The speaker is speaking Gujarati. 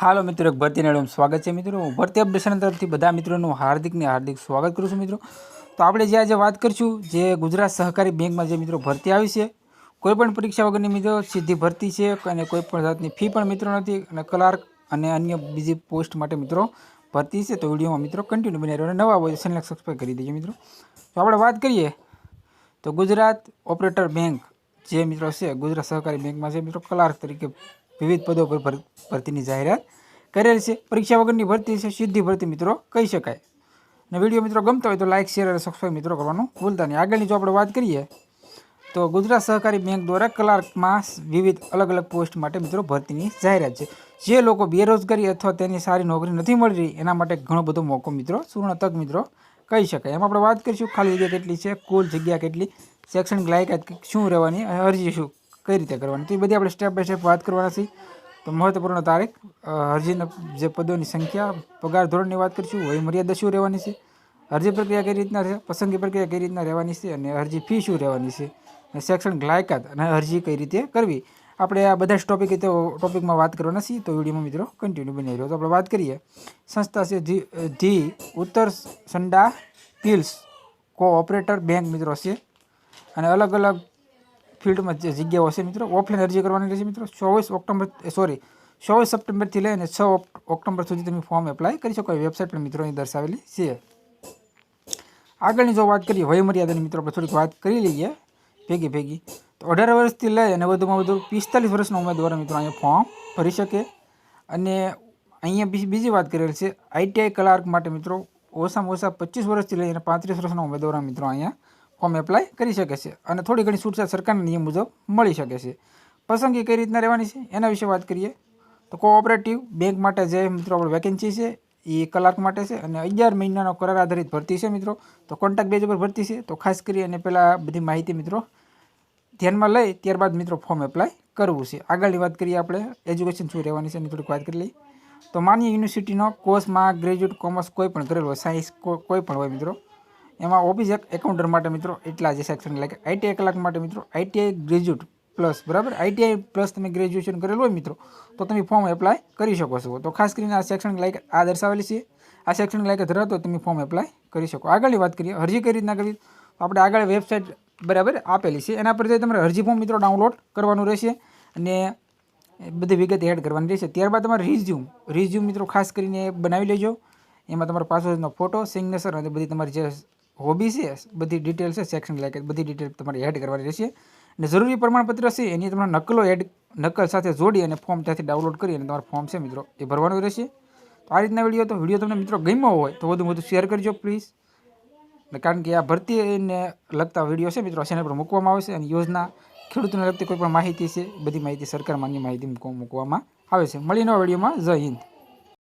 હાલો મિત્રો, એક ભરતી મેળવમાં સ્વાગત છે મિત્રો. હું ભરતી અપડેશન તરફથી બધા મિત્રોનું હાર્દિકને હાર્દિક સ્વાગત કરું છું મિત્રો. તો આપણે જે આજે વાત કરીશું, જે ગુજરાત સહકારી બેંકમાં જે મિત્રો ભરતી આવી છે કોઈપણ પરીક્ષા વગરની મિત્રો સીધી ભરતી છે અને કોઈપણ જાતની ફી પણ મિત્રો નથી અને ક્લાર્ક અને અન્ય બીજી પોસ્ટ માટે મિત્રો ભરતી છે, તો વિડીયોમાં મિત્રો કન્ટિન્યુ બની રહ્યો અને નવા હોય ચેનલ સબસ્ક્રાઈબ કરી દેજો મિત્રો. તો આપણે વાત કરીએ, તો ગુજરાત ઓપરેટર બેંક જે મિત્રો છે, ગુજરાત સહકારી બેંકમાં છે મિત્રો ક્લાર્ક તરીકે વિવિધ પદો પર ભર- ભરતીની જાહેરાત કરેલ છે. પરીક્ષા વગરની ભરતી છે. સીધી ભરતી મિત્રો કહી શકાય. અને વીડિયો મિત્રો ગમતો હોય તો લાઇક શેર અને સબસ્ક્રાઈબ મિત્રો કરવાનું ભૂલતા નહીં. આગળની જો આપણે વાત કરીએ તો ગુજરાત સહકારી બેંક દ્વારા ક્લાર્કમાં વિવિધ અલગ અલગ પોસ્ટ માટે મિત્રો ભરતીની જાહેરાત છે. જે લોકો બેરોજગારી અથવા તેની સારી નોકરી નથી મળી રહી એના માટે ઘણો બધો મોકો મિત્રો, સુવર્ણ તક મિત્રો કહી શકાય. એમાં આપણે વાત કરીશું ખાલી જગ્યા કેટલી છે, કુલ જગ્યા કેટલી, શૈક્ષણિક લાયકાત શું રહેવાની અરજી શું કઈ રીતે કરવાની? તો એ બધી આપણે સ્ટેપ બાય સ્ટેપ વાત કરવાના છીએ. તો મહત્વપૂર્ણ તારીખ અરજીના જે પદોની સંખ્યા, પગાર ધોરણની વાત કરીશું, વય મર્યાદા શું રહેવાની છે, અરજી પ્રક્રિયા કઈ રીતના છે, પસંદગી પ્રક્રિયા કઈ રીતના રહેવાની છે અને અરજી ફી શું રહેવાની છે અને શૈક્ષણિક લાયકાત અને અરજી કઈ રીતે કરવી. આપણે આ બધા જ ટોપિક તો ટોપિકમાં વાત કરવાના છીએ. તો વિડીયોમાં મિત્રો કન્ટિન્યુ બની રહ્યો. તો આપણે વાત કરીએ. સંસ્થા છે ધી ઉત્તર સંડા પિલ્સ કોઓપરેટર બેંક મિત્રો છે. અને અલગ અલગ ફિલ્ડમાં જે જગ્યાઓ છે મિત્રો ઓફલાઈન અરજી કરવાની રહેશે મિત્રો. ચોવીસ ઓક્ટોબર સોરી ચોવીસ સપ્ટેમ્બરથી લઈને છ ઓક્ટ- ઓક્ટોબર સુધી તમે ફોર્મ એપ્લાય કરી શકો. એ વેબસાઇટ પણ મિત્રો દર્શાવેલી છે. આગળની જો વાત કરીએ, વયમર્યાદાની મિત્રો, આપણે થોડીક વાત કરી લઈએ. ભેગી ભેગી. તો અઢાર વર્ષથી લઈ અને વધુમાં વધુ પિસ્તાલીસ વર્ષના ઉમેદવારો મિત્રો અહીંયા ફોર્મ ભરી શકે. અને અહીંયા બીજી બીજી વાત કરેલ છે આઈટીઆઈ ક્લાર્ક માટે મિત્રો, ઓછામાં ઓછા પચીસ વર્ષથી લઈ અને પાંત્રીસ વર્ષના ઉમેદવારો મિત્રો અહીંયા ફોર્મ એપ્લાય કરી શકે છે અને થોડી ઘણી છૂટછાટ સરકારના નિયમ મુજબ મળી શકે છે. પસંદગી કઈ રીતના રહેવાની છે એના વિશે વાત કરીએ. તો કોઓપરેટિવ બેંક માટે જે મિત્રો આપણે વેકેન્સી છે એ કલાક માટે છે અને અગિયાર મહિનાનો કરાર આધારિત ભરતી છે મિત્રો. તો કોન્ટેક્ટ બેઝ ઉપર ભરતી છે. તો ખાસ કરી અને પહેલાં બધી માહિતી મિત્રો ધ્યાનમાં લઈ ત્યારબાદ મિત્રો ફોર્મ એપ્લાય કરવું છે. આગળની વાત કરીએ આપણે એજ્યુકેશન શું રહેવાની છે એની થોડીક વાત કરી લઈએ. તો માન્ય યુનિવર્સિટીનો કોર્સમાં ગ્રેજ્યુએટ કોમર્સ કોઈ પણ કરેલો હોય સાયન્સ કોઈ પણ હોય મિત્રો. એમાં ઓફિસ એક એકાઉન્ટર માટે મિત્રો એટલા જે સેક્શન લાગે આઈટીઆઈ કલાક માટે મિત્રો આઈટીઆઈ ગ્રેજ્યુએટ પ્લસ બરાબર? આઈટીઆઈ પ્લસ તમે ગ્રેજ્યુએશન કરેલું હોય મિત્રો, તો તમે ફોર્મ એપ્લાય કરી શકો છો. તો ખાસ કરીને આ સેક્શન લાયક આ દર્શાવેલી છે. આ સેક્શન લાયક ધરાવતો તમે ફોર્મ એપ્લાય કરી શકો. આગળની વાત કરીએ, અરજી કઈ રીતના કરવી? આપણે આગળ વેબસાઇટ બરાબર આપેલી છે. એના પર જઈ તમારે અરજી ફોર્મ મિત્રો ડાઉનલોડ કરવાનું રહેશે અને બધી વિગત એડ કરવાની રહેશે. ત્યારબાદ તમારે રિઝ્યુમ રિઝ્યુમ મિત્રો ખાસ કરીને બનાવી લેજો. એમાં તમારો પાસવર્ડનો ફોટો સિગ્નેચર અને બધી તમારી જે હોબી છે, બધી ડિટેલ છે સેક્શન લાયક બધી ડિટેલ તમારે એડ કરવાની રહેશે. અને જરૂરી પ્રમાણપત્ર છે, એની તમારે નકલો એડ નકલ સાથે જોડી અને ફોર્મ ત્યાંથી ડાઉનલોડ કરી અને તમારું ફોર્મ છે મિત્રો, એ ભરવાનું રહેશે. તો આ રીતના વીડિયો તો વીડિયો તમને મિત્રો ગમ્યો હોય, તો વધુ વધુ શેર કરજો પ્લીઝ કારણ કે આ ભરતીને લગતા વીડિયો છે મિત્રો ચેનલ પર મૂકવામાં આવશે અને યોજના ખેડૂતોને લગતી કોઈ પણ માહિતી છે, બધી માહિતી સરકાર માન્ય માહિતી મૂકવા- મૂકવામાં આવે છે. મળી નવા વિડીયોમાં જય હિન્દ.